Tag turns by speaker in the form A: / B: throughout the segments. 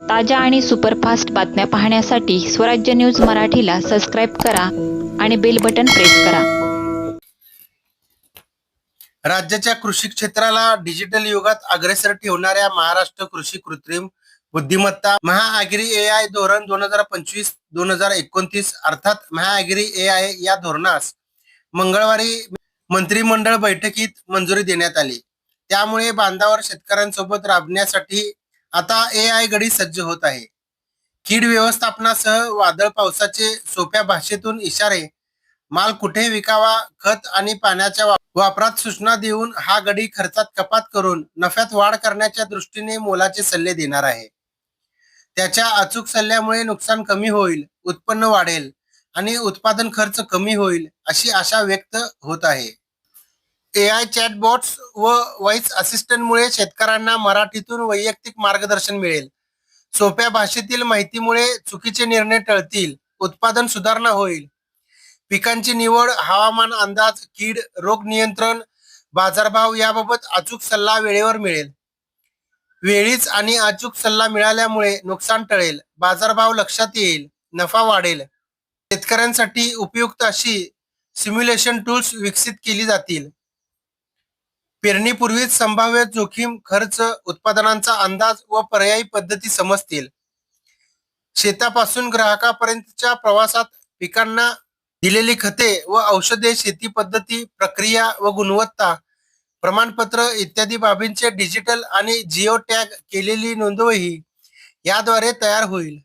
A: ताज्या आणि सुपरफास्ट बातम्या पाहण्यासाठी स्वराज्य न्यूज मराठीला सबस्क्राईब करा आणि बेल बटन प्रेस करा.
B: राज्याच्या कृषी क्षेत्राला डिजिटल युगात अग्रेसर ठेवणाऱ्या महाराष्ट्र कृषी कृत्रिम बुद्धिमत्ता महाआगिरी ए आय धोरण दोन हजार पंचवीस दोन हजार एकोणतीस अर्थात महाआगरी ए आय या धोरणास मंगळवारी मंत्रिमंडळ बैठकीत मंजुरी देण्यात आली. त्यामुळे बांधावर शेतकऱ्यांसोबत राबण्यासाठी आता ए आय गडी सज्ज होत आहे. कीड व्यवस्थापनासह वादळ पावसाचे सोप्या भाषेतून इशारे. माल कुठे विकावा खत आणि पाण्याच्या वापरात सूचना देऊन हा गडी खर्चात कपात करून नफ्यात वाढ करण्याच्या दृष्टीने मोलाचे सल्ले देणार आहे. त्याच्या अचूक सल्ल्यामुळे नुकसान कमी होईल उत्पन्न वाढेल आणि उत्पादन खर्च कमी होईल अशी आशा व्यक्त होत आहे. ए आय चॅटबॉट्स व व्हॉइस असिस्टंटमुळे शेतकऱ्यांना मराठीतून वैयक्तिक मार्गदर्शन मिळेल. सोप्या भाषेतील माहितीमुळे चुकीचे निर्णय टळतील उत्पादन सुधारणा होईल. पिकांची निवड हवामान अंदाज कीड रोग नियंत्रण बाजारभाव याबाबत अचूक सल्ला वेळेवर मिळेल. वेळीच आणि अचूक सल्ला मिळाल्यामुळे नुकसान टळेल बाजारभाव लक्षात येईल नफा वाढेल. शेतकऱ्यांसाठी उपयुक्त अशी सिम्युलेशन टूल्स विकसित केली जातील. पेरणीपूर्वीच संभाव्य जोखीम खर्च उत्पादनांचा अंदाज व पर्यायी पद्धती समजतील. शेतापासून ग्राहकापर्यंतच्या प्रवासात पिकांना दिलेली खते व औषधे शेती पद्धती प्रक्रिया व गुणवत्ता प्रमाणपत्र इत्यादी बाबींचे डिजिटल आणि जिओ टॅग केलेली नोंदवही याद्वारे तयार होईल.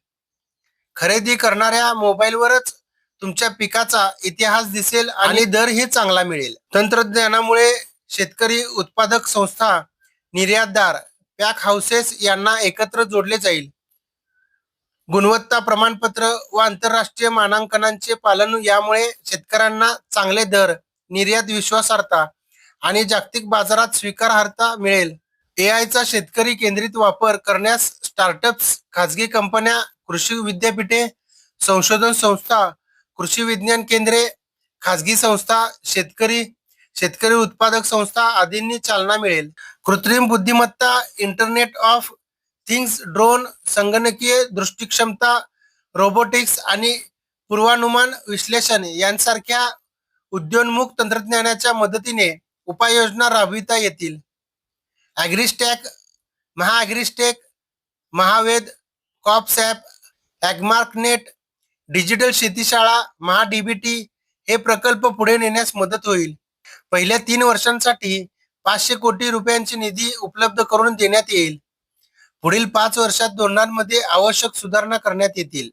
B: खरेदी करणाऱ्या मोबाईलवरच तुमच्या पिकाचा इतिहास दिसेल आणि दरही चांगला मिळेल. तंत्रज्ञानामुळे शेतकरी उत्पादक संस्था निर्यातदार पॅक हाऊसेस यांना एकत्र जोडले जाईल. गुणवत्ता प्रमाणपत्र व आंतरराष्ट्रीय मानांकनांचे पालन यामुळे शेतकऱ्यांना चांगले दर निर्यात विश्वासार्हता आणि जागतिक बाजारात स्वीकारार्हता मिळेल. एआयचा शेतकरी केंद्रित वापर करण्यास स्टार्टअप्स खाजगी कंपन्या कृषी विद्यापीठे संशोधन संस्था कृषी विज्ञान केंद्रे खाजगी संस्था शेतकरी शेतकरी उत्पादक संस्था आदींनी चालना मिळेल. कृत्रिम बुद्धिमत्ता इंटरनेट ऑफ थिंग्स ड्रोन संगणकीय दृष्टीक्षमता रोबोटिक्स आणि पूर्वानुमान विश्लेषण यांसारख्या उद्योन्मुख तंत्रज्ञानाच्या मदतीने उपाययोजना राबविता येतील. AgriStack MahaAgriStack Mahaved CropSAP Agmarknet digital शेतीशाळा MahaDBT हे प्रकल्प पुढे नेण्यास मदत होईल. पहिल्या तीन वर्षांसाठी पाचशे कोटी रुपयांची निधी उपलब्ध करून देण्यात येईल. पुढील पाच वर्षात धोरणांमध्ये आवश्यक सुधारणा करण्यात येतील.